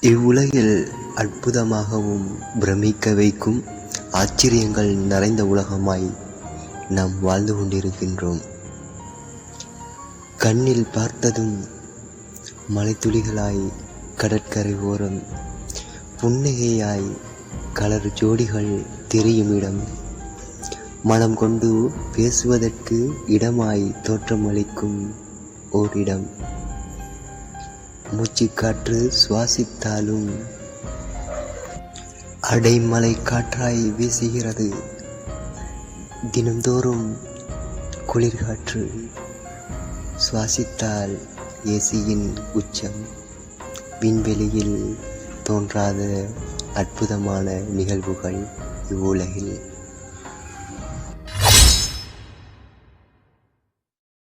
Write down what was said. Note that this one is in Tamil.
இவ்வுலகில் அற்புதமாகவும் பிரமிக்க வைக்கும் ஆச்சரியங்கள் நிறைந்த உலகமாய் நாம் வாழ்ந்து கொண்டிருக்கின்றோம். கண்ணில் பார்த்ததும் மலைத்துளிகளாய் கடற்கரை ஓரம் புன்னகையாய் கலர் ஜோடிகள் தெரியும் இடம். மனம் கொண்டு பேசுவதற்கு இடமாய் தோற்றமளிக்கும் ஓரிடம் மூச்சுக்காற்று சுவாசித்தாலும் அடைமலை காற்றாய் வீசுகிறது. தினந்தோறும் குளிர்காற்று சுவாசித்தால் ஏசியின் உச்சம் விண்வெளியில் தோன்றாத அற்புதமான நிகழ்வுகள் இவ்வுலகில்